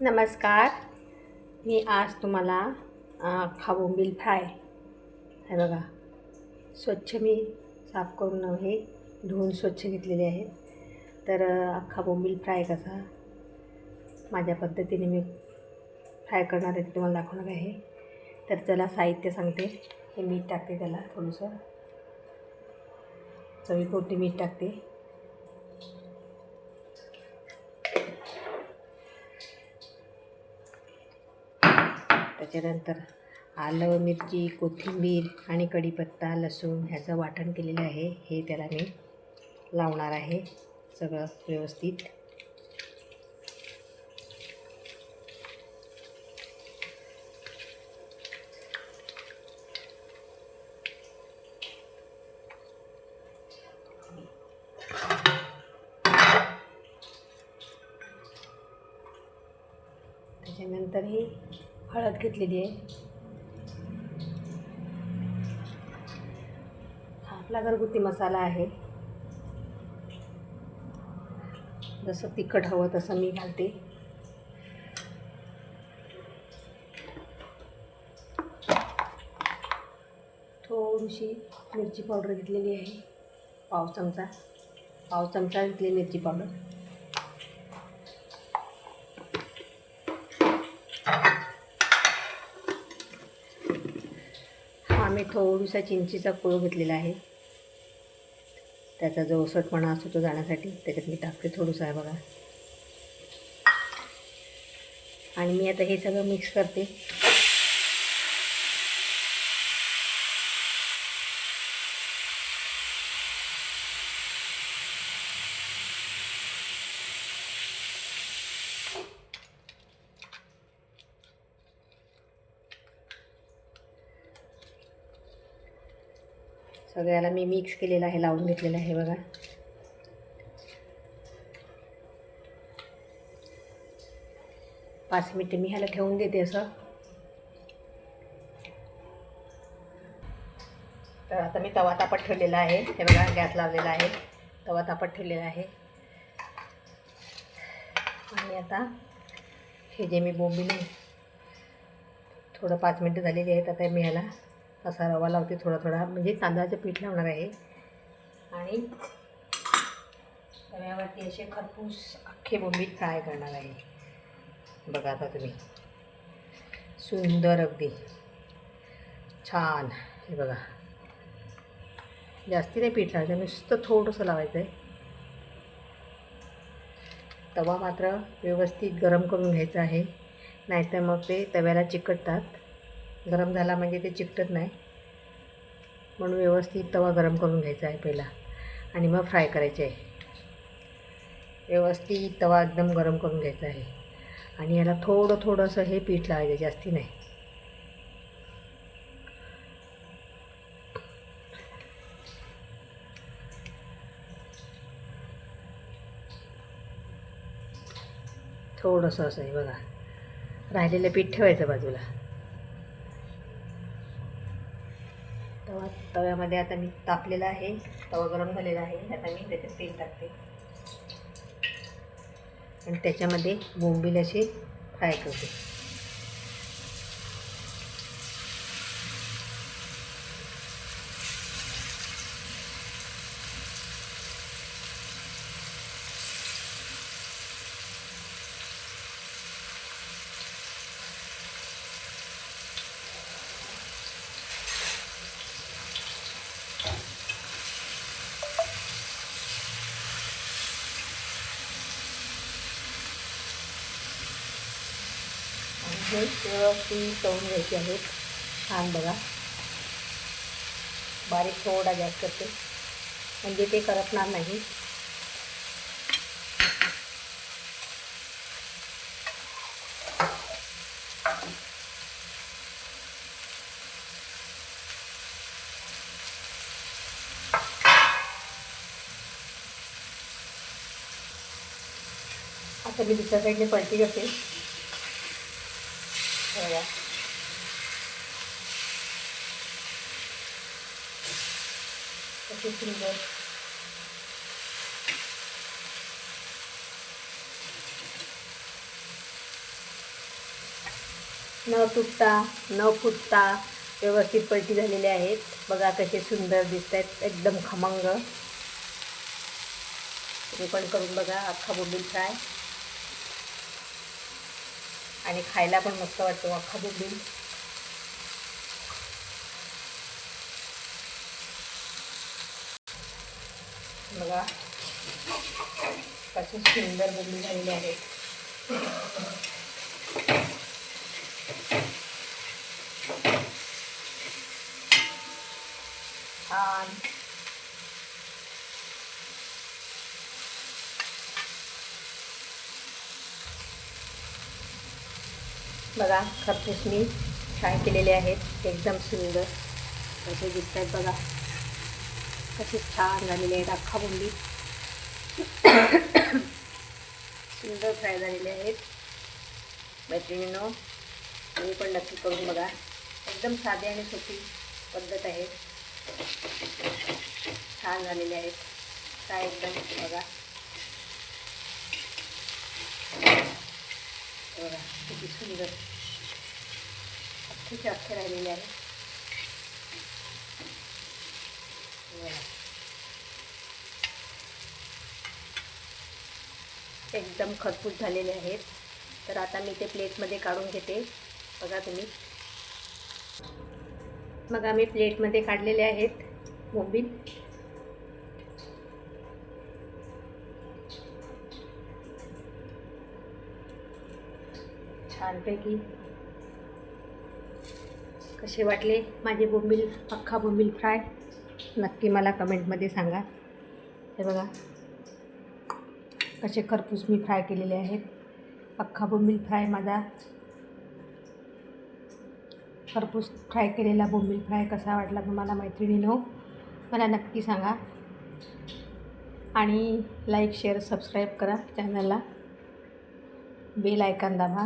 नमस्कार. मी आज तुम्हाला खाऊ मिल फ्राय. हे बघा. स्वच्छ मी साफ करून हे धुवून स्वच्छ घेतलेले आहेत तर अख्खा बोंबील फ्राय कसा? माझ्या पद्धतीने मी फ्राय करणार आहे ते तुम्हाला दाखवणार आहे. तर त्याला साहित्य सांगते. हे मीठ टाकते त्याला थोडंसं. चवीपुरती मीठ टाकते. त्याच्यानंतर आलं मिरची कोथिंबीर आणि कढीपत्ता लसूण ह्याचं वाटण केलेलं आहे. हे त्याला मी लावणार आहे. सगळं व्यवस्थित. त्याच्यानंतर ही हळद घेतलेली आहे. हा आपला घरगुती मसाला आहे. जसं तिखट हवं तसं मी घालते. थोडीशी मिरची पावडर घेतलेली आहे. पाव चमचा. पाव चमचा घेतली मिरची पावडर हा मी थोडीसा चिंचीचा कोळ घेतलेला आहे. त्याचा जो ओसटपणा असतो तो जाण्यासाठी त्याच्यात मी टाकते थोडंसं आहे बघा. आणि मी आता हे सगळं मिक्स करते. सगळ्याला मी मिक्स केलेलं आहे लावून घेतलेलं आहे बघा. पाच मिनटं मी ह्याला ठेवून देते असं. तर आता मी तवा तापत ठेवलेला आहे. हे बघा गॅस लावलेला आहे. तवा तापत ठेवलेला आहे. आणि आता हे जे मी बोंबिले थोडं पाच मिनटं झालेली आहेत आता मी ह्याला असा रवा लावते थोडा थोडा. म्हणजे तांदळाचं पीठ लावणार आहे. आणि रव्यावरती असे खरपूस अख्खे बोंबीत फ्राय करणार आहे. बघा आता तुम्ही. सुंदर अगदी. छान. हे बघा. जास्ती नाही पीठ लावायचं नुसतं थोडंसं लावायचं आहे तवा मात्र व्यवस्थित गरम करून घ्यायचा आहे. नाहीतर मग ते तव्याला चिकटतात. गरम झाला म्हणजे ते चिकटत नाही. म्हणून व्यवस्थित तवा गरम करून घ्यायचा आहे पहिला. आणि मग फ्राय करायचे आहे. व्यवस्थित तवा एकदम गरम करून घ्यायचा आहे. आणि याला थोडं थोडंसं हे पीठ लावायचं जास्ती नाही. थोडंसं असं आहे बघा. राहिलेलं पीठ ठेवायचं बाजूला. तवा तव्यामध्ये आता मी तापलेला आहे. तवा गरम झालेला आहे. आता मी त्याच्यात तेल टाकते. आणि त्याच्यामध्ये बोंबील असे फ्राय करते. हे व्यवस्थित तळून घ्यायचे आहेत छान बघा बारीक थोडा गॅस करते. म्हणजे ते करपणार नाही. आता मी दुसऱ्या साईडने पलटी करते. बघा कशी न तुटता न फुटता व्यवस्थित पलटी झालेले आहेत. बघा कसे सुंदर दिसत आहेत एकदम खमंग. तुम्ही पण करून बघा. अख्खा बोंबील फ्राय. आणि खायला पण मस्त वाटतो अख्खा बोंबील बघा कसे सुंदर बोंबील झालेली आहे. छान. बघा खरपूस मी फ्राय केलेले आहेत एकदम सुंदर. असे दिसत आहेत बघा. कसे छान झालेले आहेत अख्खा बोंबी सुंदर फ्राय झालेले आहेत. मैत्रिणीनो तुम्ही पण नक्की करून बघा. एकदम साधी आणि सोपी पद्धत आहे. छान झालेले आहेत. काय एकदम बघा. बघा किती सुंदर अख्खेचे अख्खे राहिलेले आहे एकदम खरपूस झालेले आहेत. तर आता मी ते प्लेटमध्ये काढून घेते. बघा तुम्ही. मग आम्ही प्लेटमध्ये काढलेले आहेत बोंबील. छानपैकी. कसे वाटले माझे बोंबील अख्खा बोंबील फ्राय? नक्की मला कमेंटमध्ये सांगा. हे बघा. कसे खरपूस मी फ्राय केलेले आहेत. अख्खा बोंबील फ्राय माझा. खरपूस फ्राय केलेला बोंबील फ्राय कसा वाटला तुम्हाला मैत्रिणीनो मला नक्की सांगा. आणि लाईक शेअर सबस्क्राईब करा चॅनलला. बेल आयकॉन दाबा.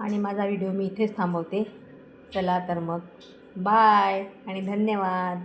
आणि माझा व्हिडिओ मी इथेच थांबवते. चला तर मग. बाय आणि धन्यवाद.